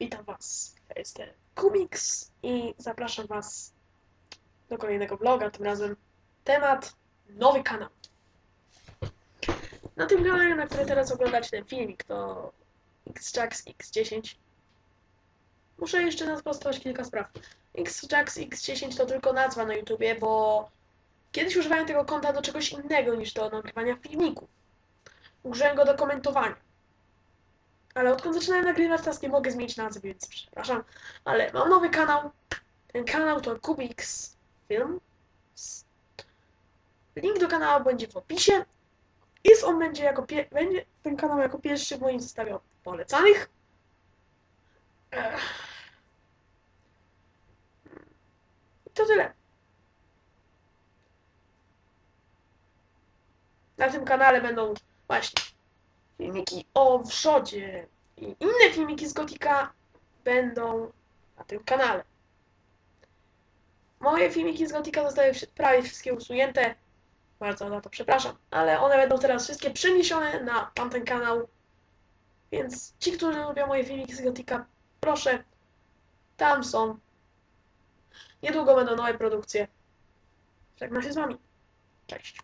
Witam Was. Ja jestem Kubiks i zapraszam Was do kolejnego vloga. Tym razem temat nowy kanał. Na tym kanale, na który teraz oglądacie ten filmik, to XJax X10. Muszę jeszcze nasprostować kilka spraw. XJax X10 to tylko nazwa na YouTubie, bo kiedyś używałem tego konta do czegoś innego niż do nagrywania filmików. Użyłem go do komentowania. Ale odkąd zaczynałem nagrywać, teraz nie mogę zmienić nazwy, więc przepraszam. Ale mam nowy kanał. Ten kanał to Kubix Film. Link do kanału będzie w opisie. Jest on będzie jako będzie ten kanał jako pierwszy w moim zestawie polecanych. I to tyle. Na tym kanale będą właśnie filmiki o wrzodzie i inne filmiki z Gotika będą na tym kanale. Moje filmiki z Gotika zostały prawie wszystkie usunięte. Bardzo za to przepraszam, ale one będą teraz wszystkie przeniesione na tamten kanał. Więc ci, którzy lubią moje filmiki z Gotika, proszę, tam są. Niedługo będą nowe produkcje. Żegnam się z wami. Cześć.